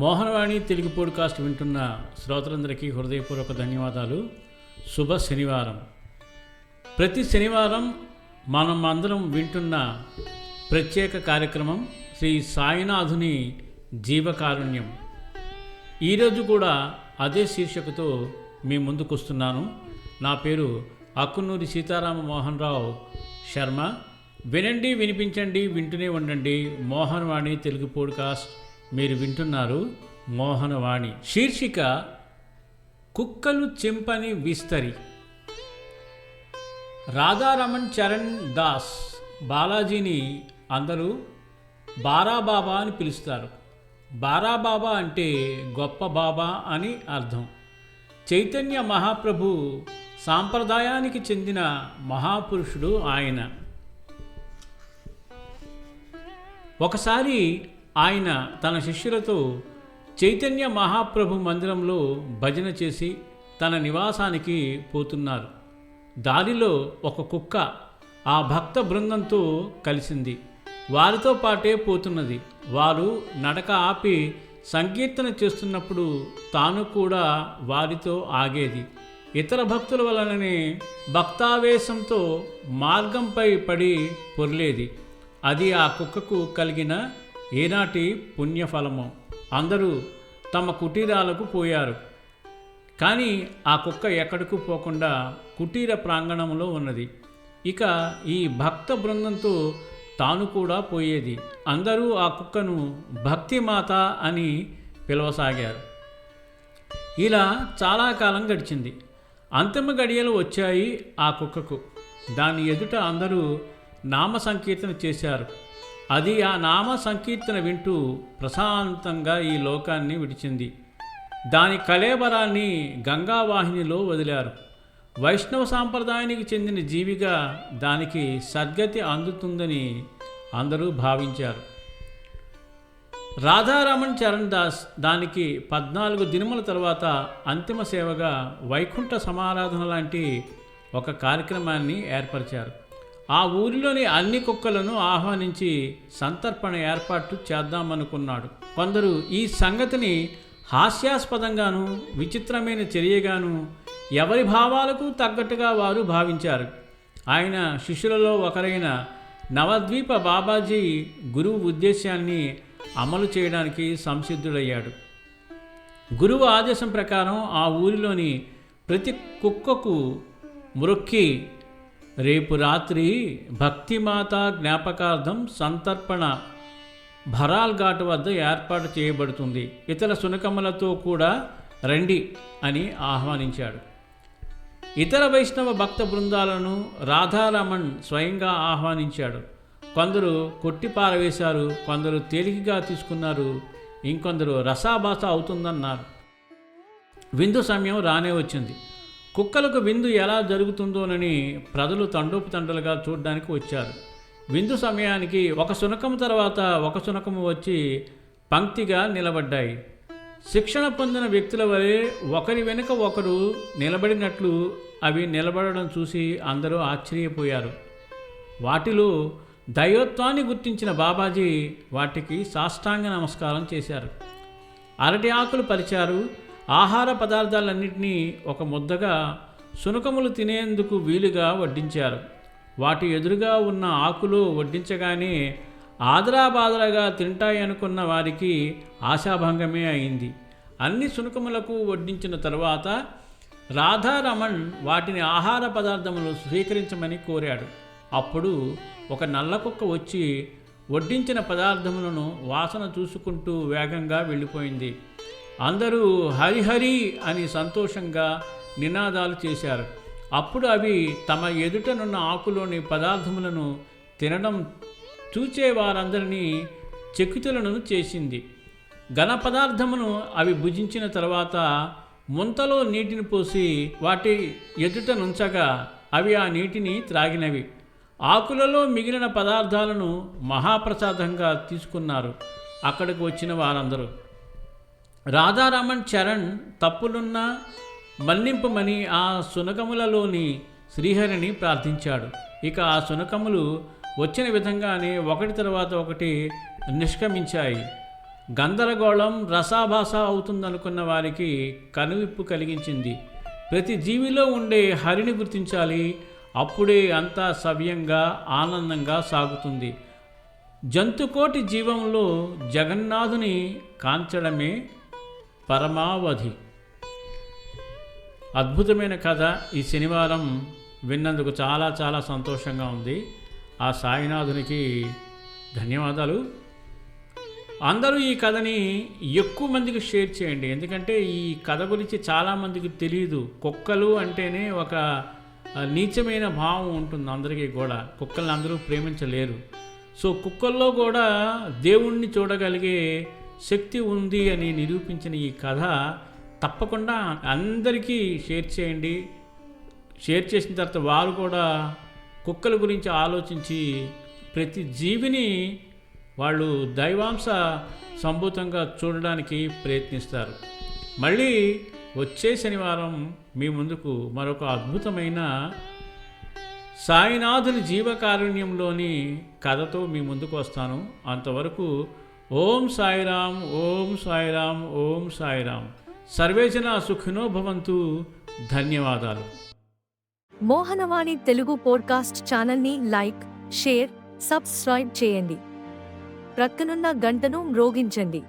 Mohanavani Telugu podcast వింటున్న శ్రోతలందరికీ హృదయపూర్వక ధన్యవాదాలు. శుభ శనివారం. ప్రతి శనివారం మనం అందరం వింటున్న ప్రత్యేక కార్యక్రమం శ్రీ సాయినాథుని జీవకారుణ్యం. ఈరోజు కూడా అదే శీర్షికతో మీ ముందుకు వస్తున్నాను నా పేరు అక్కునూరి సీతారామ మోహన్ రావు శర్మ. వినండి వినిపించండి వింటూనే ఉండండి మోహన్వాణి తెలుగు పోడ్కాస్ట్. మీరు వింటున్నారు మోహనవాణి. శీర్షిక కుక్కలు చెంపని విస్తరి. రాధారమణ్ చరణ్ దాస్. బాలాజీని అందరూ బారాబాబా అని పిలుస్తారు. బారాబాబా అంటే గొప్ప బాబా అని అర్థం. చైతన్య మహాప్రభు సాంప్రదాయానికి చెందిన మహాపురుషుడు ఆయన. ఒకసారి ఆయన తన శిష్యులతో చైతన్య మహాప్రభు మందిరంలో భజన చేసి తన నివాసానికి పోతున్నారు. దారిలో ఒక కుక్క ఆ భక్త బృందంతో కలిసింది. వారితో పాటే పోతున్నది. వారు నడక ఆపి సంకీర్తన చేస్తున్నప్పుడు తాను కూడా వారితో ఆగేది. ఇతర భక్తుల వలననే భక్తావేశంతో మార్గంపై పడి పొర్లేది. అది ఆ కుక్కకు కలిగిన ఏనాటి పుణ్యఫలము. అందరూ తమ కుటీరాలకు పోయారు. కానీ ఆ కుక్క ఎక్కడికి పోకుండా కుటీర ప్రాంగణంలో ఉన్నది. ఇక ఈ భక్త బృందంతో తాను కూడా పోయేది. అందరూ ఆ కుక్కను భక్తిమాత అని పిలవసాగారు. ఇలా చాలా కాలం గడిచింది. అంతిమ గడియలు వచ్చాయి ఆ కుక్కకు. దాని ఎదుట అందరూ నామ సంకీర్తన చేశారు. అది ఆ నామ సంకీర్తన వింటూ ప్రశాంతంగా ఈ లోకాన్ని విడిచింది. దాని కళేబరాన్ని గంగావాహినిలో వదిలారు. వైష్ణవ సాంప్రదాయానికి చెందిన జీవిగా దానికి సద్గతి అందుతుందని అందరూ భావించారు. రాధారమణ్ చరణ్ దాస్ దానికి పద్నాలుగు దినముల తర్వాత అంతిమ సేవగా వైకుంఠ సమారాధన లాంటి ఒక కార్యక్రమాన్ని ఏర్పరిచారు. ఆ ఊరిలోని అన్ని కుక్కలను ఆహ్వానించి సంతర్పణ ఏర్పాటు చేద్దామనుకున్నాడు. కొందరు ఈ సంగతిని హాస్యాస్పదంగాను విచిత్రమైన చర్యగాను ఎవరి భావాలకు తగ్గట్టుగా వారు భావించారు. ఆయన శిష్యులలో ఒకరైన నవద్వీప బాబాజీ గురువు ఉద్దేశాన్ని అమలు చేయడానికి సంసిద్ధుడయ్యాడు. గురువు ఆదేశం ప్రకారం ఆ ఊరిలోని ప్రతి కుక్కకు మ్రొక్కి రేపు రాత్రి భక్తిమాత జ్ఞాపకార్థం సంతర్పణ భరాల్ ఘాట్ వద్ద ఏర్పాటు చేయబడుతుంది. ఇతర సునకములతో కూడా రండి అని ఆహ్వానించాడు. ఇతర వైష్ణవ భక్త బృందాలను రాధారమణ్ స్వయంగా ఆహ్వానించాడు. కొందరు కొట్టి పారవేశారు కొందరు తేలికగా తీసుకున్నారు ఇంకొందరు రసాభాస అవుతుందన్నారు. విందు సమయం రానే వచ్చింది. కుక్కలకు విందు ఎలా జరుగుతుందోనని ప్రజలు తండోపుతండలుగా చూడడానికి వచ్చారు. విందు సమయానికి ఒక శునకం తర్వాత ఒక శునకము వచ్చి పంక్తిగా నిలబడ్డాయి. శిక్షణ పొందిన వ్యక్తుల వలె ఒకరి వెనుక ఒకరు నిలబడినట్లు అవి నిలబడడం చూసి అందరూ ఆశ్చర్యపోయారు. వాటిలో దైవత్వాన్ని గుర్తించిన బాబాజీ వాటికి సాష్టాంగ నమస్కారం చేశారు. అరటి ఆకులు పరిచారు ఆహార పదార్థాలన్నింటినీ ఒక ముద్దగా శునకములు తినేందుకు వీలుగా వడ్డించారు. వాటి ఎదురుగా ఉన్న ఆకులు వడ్డించగానే ఆదరాబాదరాగా తింటాయనుకున్న వారికి ఆశాభంగమే అయింది. అన్ని శునకములకు వడ్డించిన తరువాత రాధారమణ్ వాటిని ఆహార పదార్థములు స్వీకరించమని కోరాడు. అప్పుడు ఒక నల్ల కుక్క వచ్చి వడ్డించిన పదార్థములను వాసన చూసుకుంటూ వేగంగా వెళ్ళిపోయింది. అందరూ హరిహరి అని సంతోషంగా నినాదాలు చేశారు. అప్పుడు అవి తమ ఎదుటనున్న ఆకులోని పదార్థములను తినడం చూచే వారందరినీ చెక్కుతులను చేసింది. ఘన పదార్థమును అవి భుజించిన తర్వాత ముంతలో నీటిని పోసి వాటి ఎదుట నుంచగా అవి ఆ నీటిని త్రాగినవి. ఆకులలో మిగిలిన పదార్థాలను మహాప్రసాదంగా తీసుకున్నారు. అక్కడికి వచ్చిన వారందరూ రాధారమణ్ చరణ్ తప్పులున్నా మన్నింపమని ఆ సునకములలోని శ్రీహరిని ప్రార్థించాడు. ఇక ఆ సునకములు వచ్చిన విధంగానే ఒకటి తర్వాత ఒకటి నిష్క్రమించాయి. గందరగోళం రసాభాస అవుతుందనుకున్న వారికి కనువిప్పు కలిగించింది. ప్రతి జీవిలో ఉండే హరిని గుర్తించాలి. అప్పుడే అంతా సవ్యంగా ఆనందంగా సాగుతుంది. జంతుకోటి జీవంలో జగన్నాథుని కాంచడమే పరమావధి. అద్భుతమైన కథ ఈ శనివారం విన్నందుకు చాలా చాలా సంతోషంగా ఉంది. ఆ సాయినాథునికి ధన్యవాదాలు. అందరూ ఈ కథని ఎక్కువ మందికి షేర్ చేయండి. ఎందుకంటే ఈ కథ గురించి చాలామందికి తెలియదు కుక్కలు అంటేనే ఒక నీచమైన భావం ఉంటుంది అందరికీ కూడా. కుక్కల్ని అందరూ ప్రేమించలేరు. సో కుక్కల్లో కూడా దేవుణ్ణి చూడగలిగే శక్తి ఉంది అని నిరూపించిన ఈ కథ తప్పకుండా అందరికీ షేర్ చేయండి. షేర్ చేసిన తర్వాత వారు కూడా కుక్కల గురించి ఆలోచించి ప్రతి జీవిని వాళ్ళు దైవాంశ సంభూతంగా చూడడానికి ప్రయత్నిస్తారు. మళ్ళీ వచ్చే శనివారం మీ ముందుకు మరొక అద్భుతమైన సాయినాథుని జీవకారుణ్యంలోని కథతో మీ ముందుకు వస్తాను. అంతవరకు ఓం సాయిరాం ఓం సాయిరాం ఓం సాయిరాం సర్వేజన సుఖినో భవంతు. ధన్యవాదాలు. మోహనవాణి తెలుగు పోడ్కాస్ట్ ఛానల్ని లైక్ షేర్ సబ్స్క్రైబ్ చేయండి. ప్రక్కనున్న గంటను మ్రోగించండి.